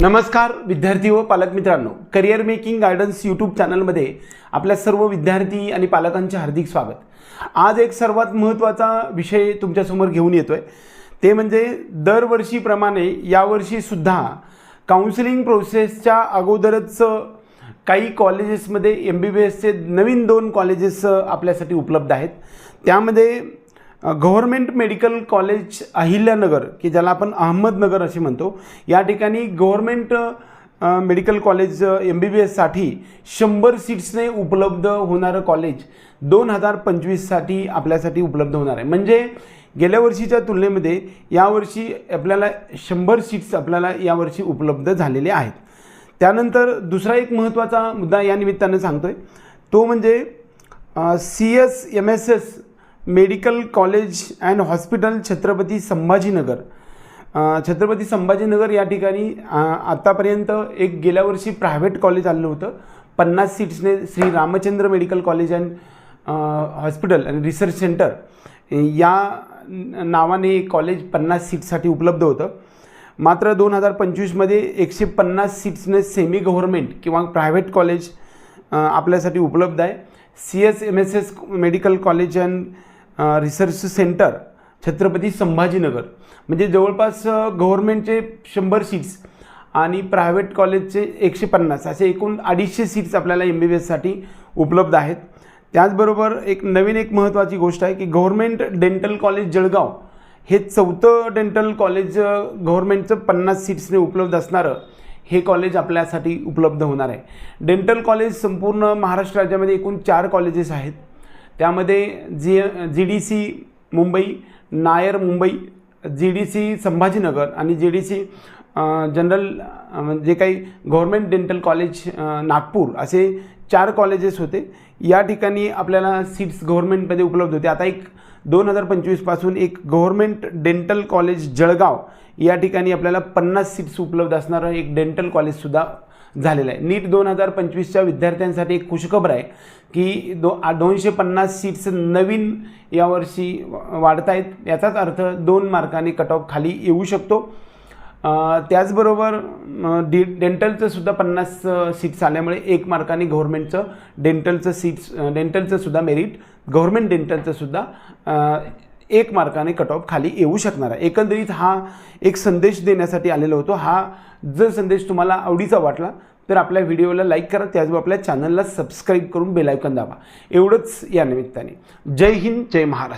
नमस्कार विद्यार्थी व पालक मित्रांनो. करिअर मेकिंग गायडन्स यूट्यूब चॅनलमध्ये आपल्या सर्व विद्यार्थी आणि पालकांचे हार्दिक स्वागत. आज एक सर्वात महत्त्वाचा विषय तुमच्यासमोर घेऊन येतो आहे ते म्हणजे दरवर्षीप्रमाणे यावर्षीसुद्धा काउन्सिलिंग प्रोसेसच्या अगोदरच काही कॉलेजेसमध्ये एम बी बी एसचे नवीन दोन कॉलेजेस आपल्यासाठी उपलब्ध आहेत. त्यामध्ये गव्हर्मेंट मेडिकल कॉलेज अहिल्यानगर की ज्याला आपण अहमदनगर असे म्हणतो या ठिकाणी government medical college M B B एससाठी शंभर सीट्सने उपलब्ध होणारं कॉलेज दोन हजार पंचवीससाठी आपल्यासाठी उपलब्ध होणार आहे. म्हणजे गेल्या वर्षीच्या तुलनेमध्ये यावर्षी आपल्याला शंभर सीट्स आपल्याला यावर्षी उपलब्ध झालेले आहेत. त्यानंतर दुसरा एक महत्त्वाचा मुद्दा या निमित्तानं सांगतो आहे तो म्हणजे C S M S S medical college and hospital Chhatrapati Sambhajinagar. Chhatrapati Sambhajinagar या ठिकाणी आत्तापर्यंत एक गेल्या वर्षी प्रायव्हेट कॉलेज आलेलं होतं. पन्नास सीट्सने Shri Ramchandra medical college and hospital आणि रिसर्च सेंटर या नावाने एक कॉलेज पन्नास सीट्ससाठी उपलब्ध होतं. मात्र दोन हजार पंचवीसमध्ये एकशे पन्नास सीट्सने सेमी गव्हर्मेंट किंवा प्रायव्हेट कॉलेज आपल्यासाठी उपलब्ध आहे. C S M S S medical college and research centre Chhatrapati Sambhajinagar. म्हणजे जवळपास गव्हर्मेंटचे शंभर सीट्स आणि प्रायव्हेट कॉलेजचे एकशे पन्नास असे एकूण अडीचशे सीट्स आपल्याला एम बी बी एससाठी उपलब्ध आहेत. त्याचबरोबर एक नवीन एक महत्त्वाची गोष्ट आहे की गव्हर्मेंट डेंटल कॉलेज जळगाव हे चौथं डेंटल कॉलेज गव्हर्मेंटचं पन्नास सीट्सने उपलब्ध असणारं हे कॉलेज आपल्यासाठी उपलब्ध होणार आहे. डेंटल कॉलेज संपूर्ण महाराष्ट्र राज्यामध्ये एकूण चार कॉलेजेस आहेत. त्यामध्ये G G D C Mumbai Nair Mumbai G D C Sambhajinagar आणि जी डी सी जनरल जे काही गव्हर्मेंट डेंटल कॉलेज नागपूर असे चार कॉलेजेस होते. या ठिकाणी आपल्याला सीट्स गव्हर्मेंटमध्ये उपलब्ध होते. आता एक दोन हजार पंचवीसपासून एक गव्हर्मेंट डेंटल कॉलेज जळगाव या ठिकाणी आपल्याला पन्नास सीट्स उपलब्ध असणारं एक डेंटल कॉलेजसुद्धा झालेलं आहे. नीट दोन हजार पंचवीसच्या विद्यार्थ्यांसाठी एक खुशखबर आहे की दो दोनशे पन्नास सीट्स नवीन यावर्षी वाढत आहेत याचाच अर्थ दोन मार्काने कट ऑफ खाली येऊ शकतो. त्याचबरोबर अ, डी डेंटलचं सुद्धा पन्नास सीट्स आल्यामुळे एक मार्काने गव्हर्मेंटचं डेंटलचं सीट्स डेंटलचंसुद्धा डेंटलचं सुद्धा मेरिट गव्हर्मेंट डेंटलचं सुद्धा एक मार्काने कट ऑफ खाली येऊ शकणार आहे. एकंदरीत हा एक संदेश देण्यासाठी आलेला होतो. हा जर संदेश तुम्हाला आवडीचा वाटला तर आपल्या व्हिडिओला लाईक करा. त्याचबरोबर आपल्या चॅनलला सबस्क्राईब करून बेलायकन दाबा. एवढंच या निमित्ताने. जय हिंद जय महाराष्ट्र.